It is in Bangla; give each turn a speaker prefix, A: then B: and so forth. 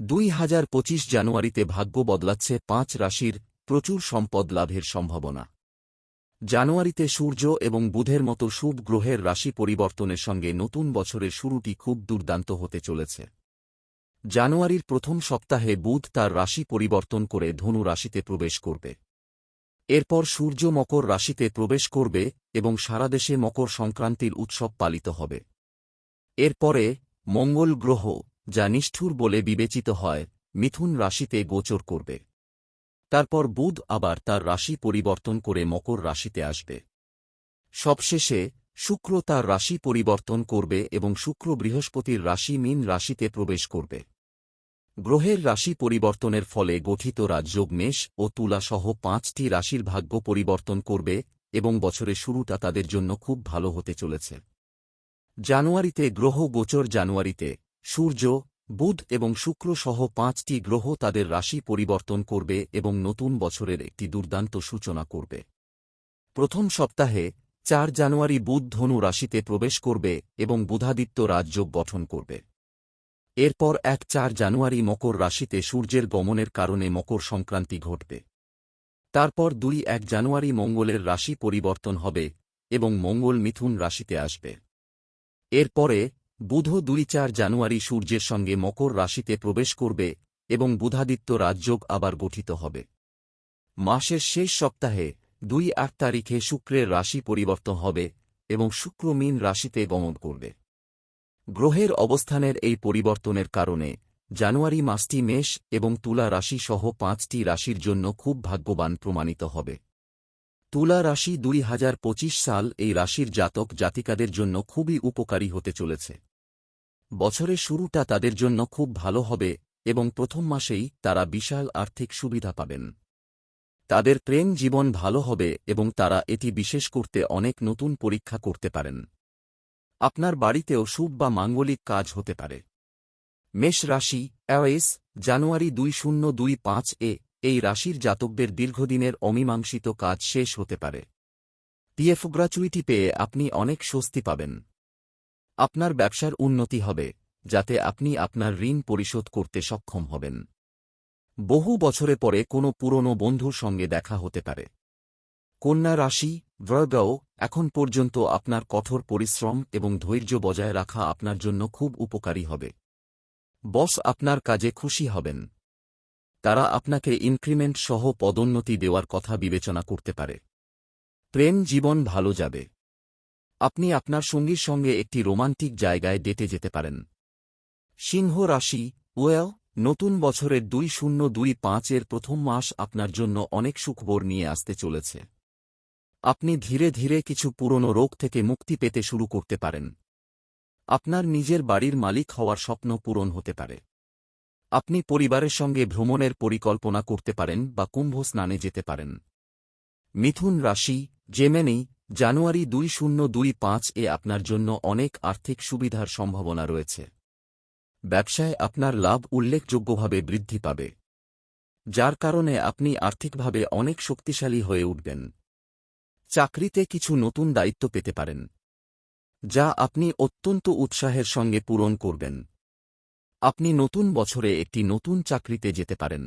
A: দুই হাজার পঁচিশ জানুয়ারিতে ভাগ্য বদলাচ্ছে পাঁচ রাশির প্রচুর সম্পদ লাভের সম্ভাবনা। জানুয়ারিতে সূর্য এবং বুধের মতো শুভ গ্রহের রাশি পরিবর্তনের সঙ্গে নতুন বছরের শুরুটি খুব দুর্দান্ত হতে চলেছে। জানুয়ারির প্রথম সপ্তাহে বুধ তার রাশি পরিবর্তন করে ধনু রাশিতে প্রবেশ করবে। এরপর সূর্য মকর রাশিতে প্রবেশ করবে এবং সারা দেশে মকর সংক্রান্তির উৎসব পালিত হবে। এরপরে মঙ্গল গ্রহ যা নিষ্ঠুর বলে বিবেচিত হয়, মিথুন রাশিতে গোচর করবে। তারপর বুধ আবার তার রাশি পরিবর্তন করে মকর রাশিতে আসবে। সবশেষে, শুক্র তার রাশি পরিবর্তন করবে এবং শুক্র বৃহস্পতির রাশি মীন রাশিতে প্রবেশ করবে। গ্রহের রাশি পরিবর্তনের ফলে গঠিত রাজযোগ মেষ ও তুলাসহ পাঁচটি রাশির ভাগ্য পরিবর্তন করবে এবং বছরের শুরুটা তাদের জন্য খুব ভালো হতে চলেছে। জানুয়ারিতে গ্রহ গোচর জানুয়ারিতে সূর্য, বুধ এবং শুক্র সহ পাঁচটি গ্রহ তাদের রাশি পরিবর্তন করবে এবং নতুন বছরের একটি দুর্দান্ত সূচনা করবে। প্রথম সপ্তাহে চার জানুয়ারি বুধ ধনু রাশিতে প্রবেশ করবে এবং বুধাদিত্য রাজযোগ গঠন করবে। এরপর এক চার জানুয়ারি মকর রাশিতে সূর্যের গমনের কারণে মকর সংক্রান্তি ঘটবে। তারপর দুই এক জানুয়ারি মঙ্গলের রাশি পরিবর্তন হবে এবং মঙ্গল মিথুন রাশিতে আসবে। এরপরে বুধ দুই চার জানুয়ারি সূর্যের সঙ্গে মকর রাশিতে প্রবেশ করবে এবং বুধাদিত্য রাজযোগ আবার গঠিত হবে। মাসের শেষ সপ্তাহে দুই আট তারিখে শুক্রের রাশি পরিবর্তন হবে এবং শুক্র মীন রাশিতে গমন করবে। গ্রহের অবস্থানের এই পরিবর্তনের কারণে জানুয়ারি মাসটি মেষ এবং তুলা রাশি সহ পাঁচটি রাশির জন্য খুব ভাগ্যবান প্রমাণিত হবে। তুলা রাশি দুই হাজার পঁচিশ সাল এই রাশির জাতক জাতিকাদের জন্য খুবই উপকারী হতে চলেছে। বছরের শুরুটা তাদের জন্য খুব ভালো হবে এবং প্রথম মাসেই তারা বিশাল আর্থিক সুবিধা পাবেন। তাদের প্রেম জীবন ভালো হবে এবং তারা এটি বিশেষ করতে অনেক নতুন পরীক্ষা করতে পারেন। আপনার বাড়িতেও শুভ বা মাঙ্গলিক কাজ হতে পারে। মেষ রাশি, অ্যাওয়েস, জানুয়ারি দুই শূন্য দুই পাঁচ এ এই রাশির জাতকদের দীর্ঘদিনের অমীমাংসিত কাজ শেষ হতে পারে। পিএফ গ্র্যাচুইটি পেয়ে আপনি অনেক স্বস্তি পাবেন। আপনার ব্যবসার উন্নতি হবে, যাতে আপনি আপনার ঋণ পরিশোধ করতে সক্ষম হবেন। বহু বছরে পরে কোনো পুরনো বন্ধুর সঙ্গে দেখা হতে পারে। কন্যা রাশি ব্রয়গাও এখন পর্যন্ত আপনার কঠোর পরিশ্রম এবং ধৈর্য বজায় রাখা আপনার জন্য খুব উপকারী হবে। বস আপনার কাজে খুশি হবেন। তারা আপনাকে ইনক্রিমেন্ট সহ পদোন্নতি দেওয়ার কথা বিবেচনা করতে পারে। প্রেম জীবন ভালো যাবে। আপনি আপনার সঙ্গীর সঙ্গে একটি রোমান্টিক জায়গায় ডেটে যেতে পারেন। সিংহ রাশি, ওয়েল, নতুন বছরের দুই শূন্য দুই পাঁচের প্রথম মাস আপনার জন্য অনেক সুখবর নিয়ে আসতে চলেছে। আপনি ধীরে ধীরে কিছু পুরনো রোগ থেকে মুক্তি পেতে শুরু করতে পারেন। আপনার নিজের বাড়ির মালিক হওয়ার স্বপ্ন পূরণ হতে পারে। আপনি পরিবারের সঙ্গে ভ্রমণের পরিকল্পনা করতে পারেন বা কুম্ভ স্নানে যেতে পারেন। মিথুন রাশি জেমেনি জানুয়ারি দুই শূন্য দুই পাঁচ এ আপনার জন্য অনেক আর্থিক সুবিধার সম্ভাবনা রয়েছে। ব্যবসায় আপনার লাভ উল্লেখযোগ্যভাবে বৃদ্ধি পাবে। যার কারণে আপনি আর্থিকভাবে অনেক শক্তিশালী হয়ে উঠবেন। চাকরিতে কিছু নতুন দায়িত্ব পেতে পারেন, যা আপনি অত্যন্ত উৎসাহের সঙ্গে পূরণ করবেন। আপনি নতুন বছরে একটি নতুন চাকরিতে যেতে পারেন।